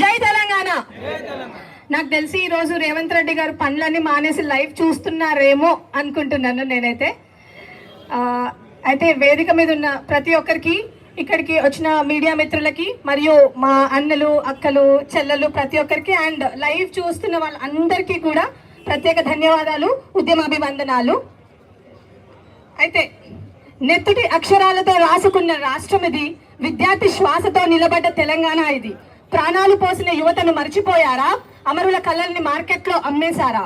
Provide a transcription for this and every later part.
జై తెలంగాణ. నాకు తెలిసి ఈరోజు రేవంత్ రెడ్డి గారు పనులన్నీ మానేసి లైవ్ చూస్తున్నారేమో అనుకుంటున్నాను నేనైతే. అయితే వేదిక మీద ఉన్న ప్రతి ఒక్కరికి ఇక్కడికి వచ్చిన మీడియా మిత్రులకి మరియు మా అన్నలు అక్కలు చెల్లెలు ప్రతి ఒక్కరికి అండ్ లైవ్ చూస్తున్న వాళ్ళందరికీ కూడా ప్రత్యేక ధన్యవాదాలు ఉద్యమాభివందనాలు. అయితే నెత్తుటి అక్షరాలతో రాసుకున్న రాష్ట్రం ఇది విద్యార్థి శ్వాసతో నిలబడ్డ తెలంగాణ ఇది. ప్రాణాలు పోసిన యువతను మర్చిపోయారా? అమరుల కళల్ని మార్కెట్లో అమ్మేశారా?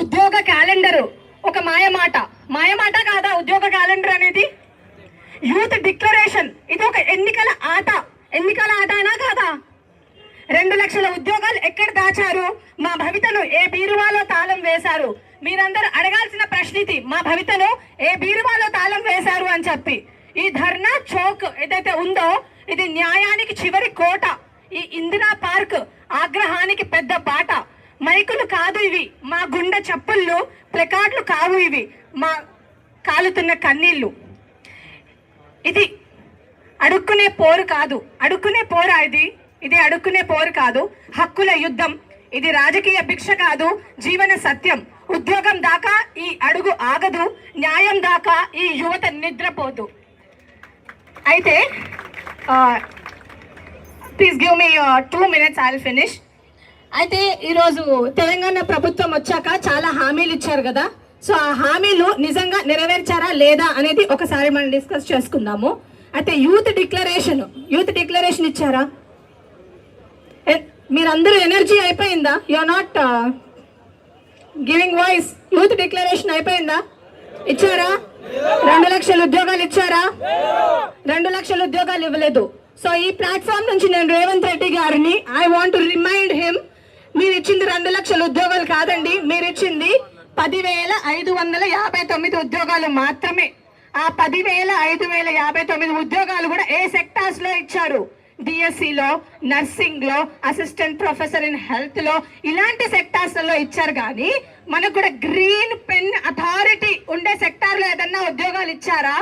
ఉద్యోగ క్యాలెండరు ఒక మాయమాట. మాయమాట కాదా ఉద్యోగ క్యాలెండర్ అనేది? యూత్ డిక్లరేషన్ ఇది ఒక ఎన్నికల ఆట. ఎన్నికల ఆటనా కాదా? రెండు లక్షల ఉద్యోగాలు ఎక్కడ దాచారు? మా భవితను ఏ బీరువాలో తాళం వేశారు? మీరందరూ అడగాల్సిన ప్రశ్న ఇది మా భవితను ఏ బీరువాలో తాళం వేశారు అని చెప్పి. ఈ ధర్నా చౌక్ ఏదైతే ఉందో ఇది న్యాయానికి చివరి కోట. ఈ ఇందిరా పార్క్ ఆగ్రహానికి పెద్ద బాట. మైకులు కాదు ఇవి మా గుండె చప్పుళ్ళు ప్లెకార్డులు కావు ఇవి మా కాలుతున్న కన్నీళ్ళు. ఇది అడుక్కునే పోరు కాదు. అడుక్కునే పోరా ఇది? ఇది అడుక్కునే పోరు కాదు. హక్కుల యుద్ధం. ఇది రాజకీయ భిక్ష కాదు జీవన సత్యం. ఉద్యోగం దాకా ఈ అడుగు ఆగదు న్యాయం దాకా ఈ యువత నిద్రపోదు. అయితే please give me two minutes I finish అయితే ఈరోజు తెలంగాణ ప్రభుత్వం వచ్చాక చాలా హామీలు ఇచ్చారు కదా. సో ఆ హామీలు నిజంగా నెరవేర్చారా లేదా అనేది ఒకసారి మనం డిస్కస్ చేసుకుందాము. అయితే యూత్ డిక్లరేషన్ యూత్ డిక్లరేషన్ ఇచ్చారా? మీరందరూ ఎనర్జీ అయిపోయిందా? You not giving voice youth declaration అయిపోయిందా? ఇచ్చారా? రెండు లక్షల ఉద్యోగాలు ఇచ్చారా? లక్షల ఉద్యోగాలు ఇవ్వలేదు. సో ఈ ప్లాట్ఫామ్ నుంచి నేను రేవంత్ రెడ్డి గారిని I want to remind him మీరు ఇచ్చింది రెండు లక్షల ఉద్యోగాలు కాదండి. మీరు ఇచ్చింది పదివేల ఐదు వందల యాభై తొమ్మిది ఉద్యోగాలు మాత్రమే. ఆ పదివేల ఐదు వేల యాభై తొమ్మిది ఉద్యోగాలు కూడా ఏ సెక్టార్స్లో ఇచ్చారు? డిఎస్సిలో నర్సింగ్లో నర్సింగ్లో అసిస్టెంట్ ప్రొఫెసర్ ఇన్ హెల్త్లో ఇలాంటి సెక్టార్స్లో ఇచ్చారు. కానీ మనకు కూడా గ్రీన్ పెన్ అథారిటీ ఉండే సెక్టార్లో ఏదన్నా ఉద్యోగాలు ఇచ్చారా?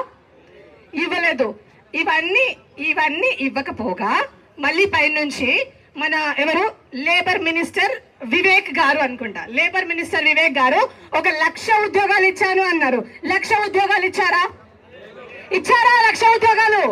ఇవ్వలేదు. ఇవన్నీ ఇవన్నీ ఇవ్వకపోగా మళ్ళీ పైనుంచి మన ఎవరు? లేబర్ మినిస్టర్ వివేక్ గారు అనుకుంటా. లేబర్ మినిస్టర్ వివేక్ గారు ఒక లక్ష ఉద్యోగాలు ఇచ్చాను అన్నారు. లక్ష ఉద్యోగాలు ఇచ్చారా? ఇచ్చారా లక్ష ఉద్యోగాలు?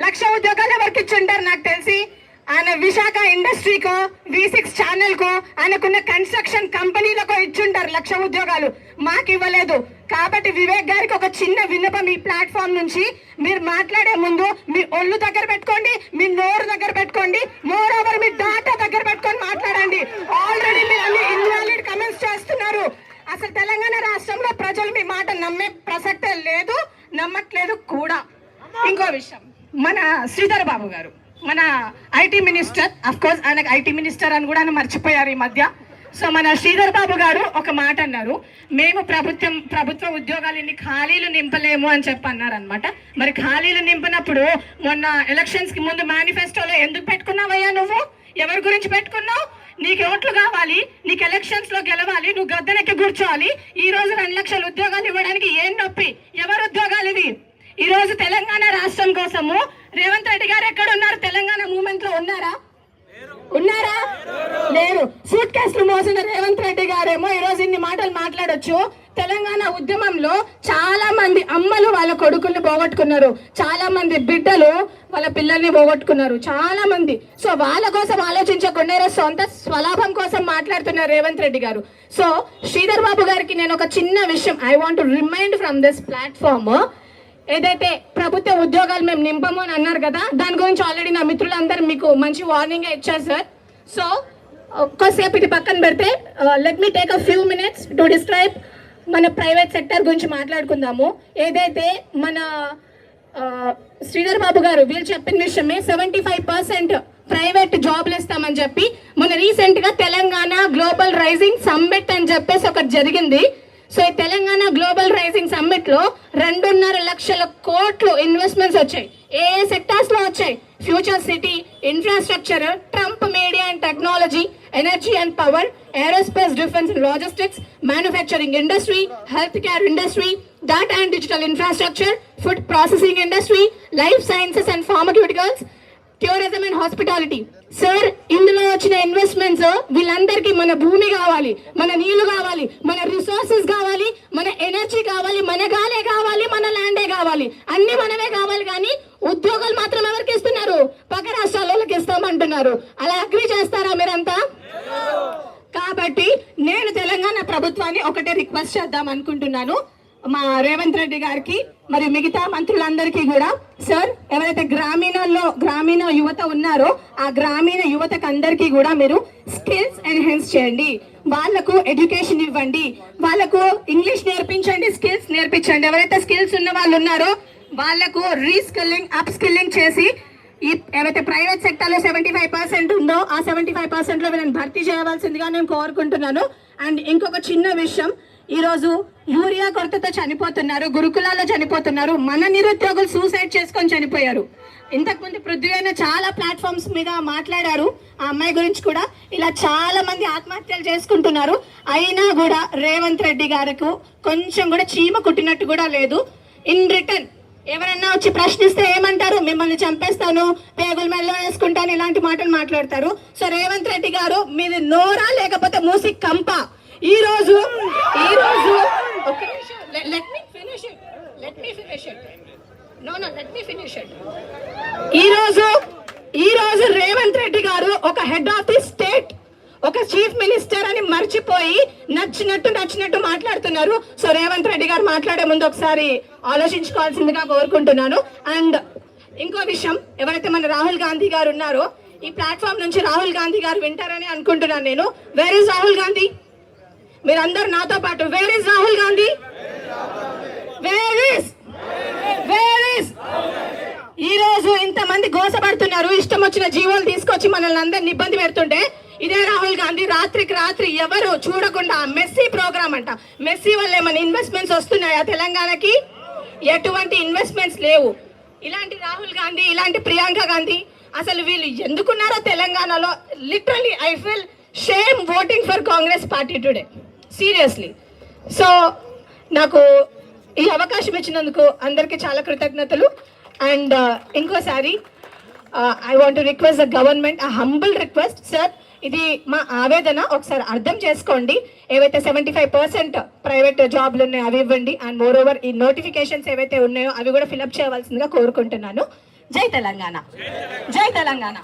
లక్ష ఉద్యోగాలు ఎవరికి ఇచ్చుంటారు నాకు తెలిసి? ఆయన విశాఖ ఇండస్ట్రీకో వి సిక్స్ ఛానల్కో ఆయనకున్న కన్స్ట్రక్షన్ కంపెనీలకో ఇచ్చుంటారు లక్ష ఉద్యోగాలు. మాకు ఇవ్వలేదు కాబట్టి వివేక్ గారికి ఒక చిన్న విన్నపం ఈ ప్లాట్ఫామ్ నుంచి. మీరు మాట్లాడే ముందు మీ ఒళ్ళు దగ్గర పెట్టుకోండి మీ నోరు దగ్గర పెట్టుకోండి. మోర్ ఓవర్ మీ డాటా దగ్గర పెట్టుకొని మాట్లాడండి. ఆల్రెడీ మీరు అన్ని ఇన్వాలిడ్ కమెంట్స్ చేస్తున్నారు. అసలు తెలంగాణ రాష్ట్రంలో ప్రజలు మీ మాట నమ్మే ప్రసక్తే లేదు నమ్మట్లేదు కూడా. ఇంకో విషయం. మన శ్రీధర్ బాబు గారు మన ఐటీ మినిస్టర్ అఫ్ కోర్స్ ఆయనకు ఐటీ మినిస్టర్ అని కూడా ఆయన మర్చిపోయారు ఈ మధ్య. సో మన శ్రీధర్ బాబు గారు ఒక మాట అన్నారు. మేము ప్రభుత్వం ప్రభుత్వ ఉద్యోగాలు ఇన్ని ఖాళీలు నింపలేము అని చెప్పి అన్నారనమాట మరి ఖాళీలు నింపినప్పుడు మొన్న ఎలక్షన్స్కి ముందు మేనిఫెస్టోలో ఎందుకు పెట్టుకున్నావయ్యా నువ్వు? ఎవరి గురించి పెట్టుకున్నావు? నీకు ఓట్లు కావాలి నీకు ఎలక్షన్స్లో గెలవాలి నువ్వు గద్దెనెక్కి కూర్చోవాలి. ఈ రోజు రెండు లక్షల ఉద్యోగాలు ఇవ్వడానికి ఏం నొప్పి? ఎవరు ఉద్యోగాలు ఇవి? ఈ రోజు తెలంగాణ రాష్ట్రం కోసము రేవంత్ రెడ్డి గారు ఎక్కడ ఉన్నారు తెలంగాణ మూమెంట్లో ఉన్నారా? ఉన్నారా? లేరు. సూట్ కేసులు మోసిన రేవంత్ రెడ్డి గారేమో ఈ రోజు ఇన్ని మాటలు మాట్లాడొచ్చు. తెలంగాణ ఉద్యమంలో చాలా మంది అమ్మలు వాళ్ళ కొడుకుల్ని పోగొట్టుకున్నారు. చాలా మంది బిడ్డలు వాళ్ళ పిల్లల్ని పోగొట్టుకున్నారు. చాలా మంది సో వాళ్ళ కోసం ఆలోచించకుండా సొంత స్వలాభం కోసం మాట్లాడుతున్నారు రేవంత్ రెడ్డి గారు. సో శ్రీధర్ బాబు గారికి నేను ఒక చిన్న విషయం I want remind from this platform ఏదైతే ప్రభుత్వ ఉద్యోగాలు మేము నింపము అని అన్నారు కదా దాని గురించి ఆల్రెడీ నా మిత్రులందరూ మీకు మంచి వార్నింగ్ ఇచ్చారు సార్ సో ఒక్కసేపు ఇది పక్కన పెడితే let me take a few minutes to describe మన ప్రైవేట్ సెక్టర్ గురించి మాట్లాడుకుందాము. ఏదైతే మన uh, శ్రీధర్ బాబు గారు వీళ్ళు చెప్పిన విషయమే సెవెంటీ ఫైవ్ పర్సెంట్ ప్రైవేట్ జాబ్లు ఇస్తామని చెప్పి మొన్న రీసెంట్గా తెలంగాణ గ్లోబల్ రైజింగ్ సమ్మిట్ అని చెప్పేసి ఒకటి జరిగింది. సో ఈ తెలంగాణ గ్లోబల్ రైజింగ్ సమ్మిట్లో రెండున్నర లక్షల కోట్లు ఇన్వెస్ట్మెంట్స్ వచ్చాయి. ఏ ఏ సెక్టార్స్లో వచ్చాయి? Future city infrastructure Trump media and technology energy and power aerospace defence and logistics manufacturing industry health care industry data and digital infrastructure food processing industry life sciences and pharmaceuticals tourism and hospitality. Sir ఇందులో వచ్చిన investments వీళ్ళందరికీ మన భూమి కావాలి మన నీళ్ళు కావాలి మన రిసోర్సెస్ కావాలి. ఎనర్జీ కావాలి మన గాలే కావాలి మన ల్యాండే కావాలి. అన్ని మనమే కావాలి కానీ ఉద్యోగాలు మాత్రం ఎవరికి ఇస్తున్నారు? పక్క రాష్ట్రాల వాళ్ళకి ఇస్తామంటున్నారు. అలా అగ్రి చేస్తారా మీరంతా? కాబట్టి నేను తెలంగాణ ప్రభుత్వాన్ని ఒకటే రిక్వెస్ట్ చేద్దాం అనుకుంటున్నాను. మా రేవంత్ రెడ్డి గారికి మరియు మిగతా మంత్రులందరికీ కూడా. సార్ ఎవరైతే గ్రామీణంలో గ్రామీణ యువత ఉన్నారో ఆ గ్రామీణ యువతకు అందరికీ కూడా మీరు స్కిల్స్ ఎన్హాన్స్ చేయండి. వాళ్ళకు ఎడ్యుకేషన్ ఇవ్వండి. వాళ్ళకు ఇంగ్లీష్ నేర్పించండి స్కిల్స్ నేర్పించండి. ఎవరైతే స్కిల్స్ ఉన్న వాళ్ళు ఉన్నారో వాళ్ళకు రీస్కిల్లింగ్ అప్ స్కిల్లింగ్ చేసి ఈ ఏవైతే ప్రైవేట్ సెక్టర్లో సెవెంటీ ఫైవ్ పర్సెంట్ ఉందో ఆ సెవెంటీ ఫైవ్ పర్సెంట్లో వీళ్ళని భర్తీ చేయవలసిందిగా నేను కోరుకుంటున్నాను. అండ్ ఇంకొక చిన్న విషయం ఈరోజు యూరియా కొరతతో చనిపోతున్నారు గురుకులాల్లో చనిపోతున్నారు మన నిరుద్యోగులు సూసైడ్ చేసుకొని చనిపోయారు. ఇంతకుముందు పృథ్వీ అయిన చాలా ప్లాట్ఫామ్స్ మీద మాట్లాడారు ఆ అమ్మాయి గురించి కూడా. ఇలా చాలా మంది ఆత్మహత్యలు చేసుకుంటున్నారు. అయినా కూడా రేవంత్ రెడ్డి గారికి కొంచెం కూడా చీమ కుట్టినట్టు కూడా లేదు. ఇన్ రిటర్న్ ఎవరన్నా వచ్చి ప్రశ్నిస్తే ఏమంటారు? మిమ్మల్ని చంపేస్తాను పేగుల మెల్లో వేసుకుంటాను ఇలాంటి మాటలు మాట్లాడతారు. సో రేవంత్ రెడ్డి గారు మీది నోరా లేకపోతే మూసి కంప? ఈ రోజు ఈ రోజు let me finish it let me finish it no no let me finish it ఈ రోజు ఈ రోజు రేవంత్ రెడ్డి గారు ఒక హెడ్ ఆఫ్ ది స్టేట్ ఒక చీఫ్ మినిస్టర్ అని మర్చిపోయి నచ్చినట్టు నచ్చినట్టు మాట్లాడుతున్నారు. సో రేవంత్ రెడ్డి గారు మాట్లాడే ముందు ఒకసారి ఆలోచించుకోవాల్సిందిగా కోరుకుంటున్నాను. అండ్ ఇంకో విషయం ఎవరైతే మన రాహుల్ గాంధీ గారు ఉన్నారో ఈ ప్లాట్ఫామ్ నుంచి రాహుల్ గాంధీ గారు వింటారని అనుకుంటున్నాను నేను. Where is Rahul Gandhi? మీరందరూ నాతో పాటు where is Rahul Gandhi where is where is ఈ రోజు ఇంతమంది గోసపడుతున్నారు. ఇష్టం వచ్చిన జీవోలు తీసుకొచ్చి మనల్ని అందరిని ఇబ్బంది పెడుతుంటే ఇదే రాహుల్ గాంధీ రాత్రికి రాత్రి ఎవరు చూడకుండా మెస్సీ ప్రోగ్రామ్ అంట. మెస్సీ వల్ల ఏమైనా ఇన్వెస్ట్మెంట్స్ వస్తున్నాయా తెలంగాణకి? ఎటువంటి ఇన్వెస్ట్మెంట్స్ లేవు. ఇలాంటి రాహుల్ గాంధీ ఇలాంటి ప్రియాంక గాంధీ అసలు వీళ్ళు ఎందుకున్నారో తెలంగాణలో? Literally I feel shame voting for Congress party today seriously so నాకు ఈ అవకాశం ఇచ్చినందుకు అందరికీ చాలా కృతజ్ఞతలు. అండ్ ఇంకోసారి I want request the government a humble request sir ఇది మా ఆవేదన. ఒకసారి అర్థం చేసుకోండి. ఏవైతే సెవెంటీ ఫైవ్ పర్సెంట్ ప్రైవేట్ జాబ్లు ఉన్నాయో అవి ఇవ్వండి. అండ్ మోర్ ఓవర్ ఈ నోటిఫికేషన్స్ ఏవైతే ఉన్నాయో అవి కూడా ఫిలప్ చేయవలసిందిగా కోరుకుంటున్నాను. జై తెలంగాణ. జై తెలంగాణ.